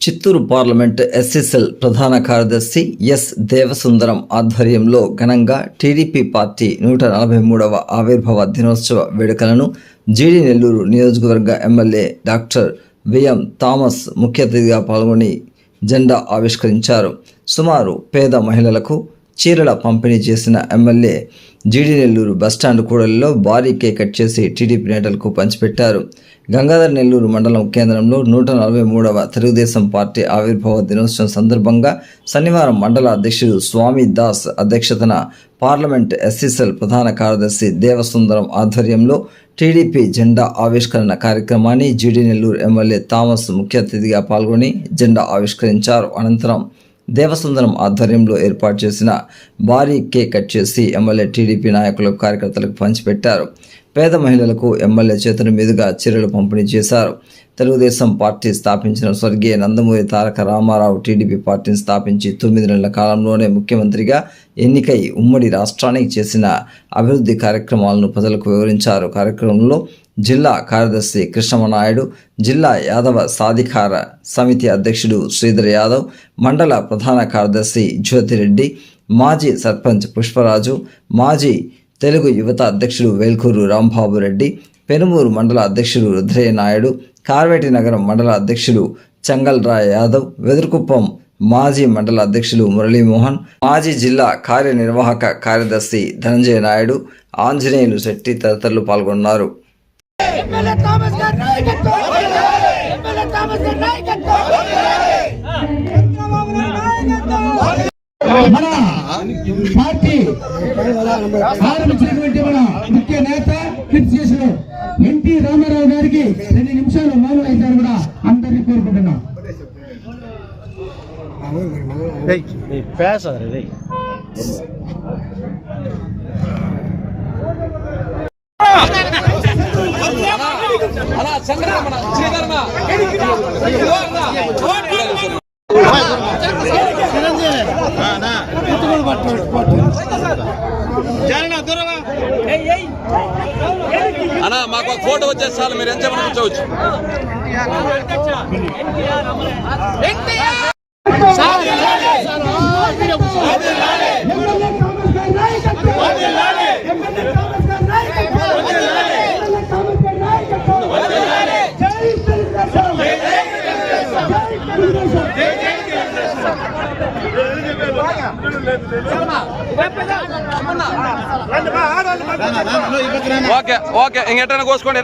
Chittoor parliament SSL ప్రధాన కార్యదర్శి yes దేవసుందరం ఆధ్వర్యంలో ఘనంగా టీడీపీ పార్టీ నూట నలభై మూడవ ఆవిర్భావ దినోత్సవ వేడుకలను జీడి నెల్లూరు నియోజకవర్గ ఎమ్మెల్యే డాక్టర్ విఎం థామస్ ముఖ్య అతిథిగా పాల్గొని జెండా ఆవిష్కరించారు. సుమారు పేద మహిళలకు చీరల పంపిణీ చేసిన ఎమ్మెల్యే జీడి నెల్లూరు బస్టాండ్ కూడలిలో భారీ కేక్ కట్ చేసి టీడీపీ నేతలకు పంచిపెట్టారు. గంగాధర్ నెల్లూరు మండలం కేంద్రంలో నూట నలభై మూడవ తెలుగుదేశం పార్టీ ఆవిర్భావ దినోత్సవం సందర్భంగా శనివారం మండల అధ్యక్షుడు స్వామి దాస్ అధ్యక్షతన పార్లమెంట్ ఎస్సీసెల్ ప్రధాన కార్యదర్శి దేవసుందరం ఆధ్వర్యంలో టీడీపీ జెండా ఆవిష్కరణ కార్యక్రమాన్ని జీడీ నెల్లూరు ఎమ్మెల్యే థామస్ ముఖ్య అతిథిగా పాల్గొని జెండా ఆవిష్కరించారు. అనంతరం దేవసుందరం ఆధ్వర్యంలో ఏర్పాటు చేసిన భారీ కేక్ కట్ చేసి ఎమ్మెల్యే టీడీపీ నాయకులకు కార్యకర్తలకు పంచిపెట్టారు. పేద మహిళలకు ఎమ్మెల్యే చేతుల మీదుగా చీరలు పంపిణీ చేశారు. తెలుగుదేశం పార్టీ స్థాపించిన స్వర్గీయ నందమూరి తారక రామారావు టీడీపీ పార్టీని స్థాపించి తొమ్మిది నెలల కాలంలోనే ముఖ్యమంత్రిగా ఎన్నికై ఉమ్మడి రాష్ట్రానికి చేసిన అభివృద్ధి కార్యక్రమాలను ప్రజలకు వివరించారు. కార్యక్రమంలో జిల్లా కార్యదర్శి కృష్ణమనాయుడు జిల్లా యాదవ సాధికార సమితి అధ్యక్షుడు శ్రీధర్ యాదవ్ మండల ప్రధాన కార్యదర్శి జ్యోతిరెడ్డి మాజీ సర్పంచ్ పుష్పరాజు మాజీ తెలుగు యువత అధ్యక్షుడు వేల్కూరు రాంబాబు రెడ్డి పెనుమూరు మండల అధ్యక్షుడు రుద్రయ్య నాయుడు కార్వేటి నగరం మండల అధ్యక్షుడు చంగల్ రాయ్ యాదవ్ వెదురుకుప్పం మాజీ మండల అధ్యక్షులు మురళీమోహన్ మాజీ జిల్లా కార్యనిర్వాహక కార్యదర్శి ధనంజయ నాయుడు ఆంజనేయులు శెట్టి తదితరులు పాల్గొన్నారు. ఎమ్మెల్యే థామస్ గారి నాయకత్వం ఎమ్మెల్యే థామస్ గారి నాయకత్వం చంద్రబాబు గారి నాయకత్వం మన పార్టీ ఆరంభించినటువంటి మన ముఖ్య నేత కిట్ చేసిన ఎన్టీ రామారావు గారికి రెండు నిమిషాలు మౌనం అయితే కూడా అందరినీ కోరుకుంటున్నాం பேசாத டேய் అన్నా మాకు ఒక ఫోటో వచ్చేసి చాలు మీరు ఎంత చెప్పిన కూర్చోవచ్చు. ఎమ్మెల్యే థామస్ గారి నాయకత్వం ఎమ్మెల్యే థామస్ గారి నాయకత్వం ఎమ్మెల్యే థామస్ గారి నాయకత్వం జై తెలుగుదేశం జై తెలుగుదేశం ఓకే ఓకే ఇంకెట్టైనా కోసుకోండి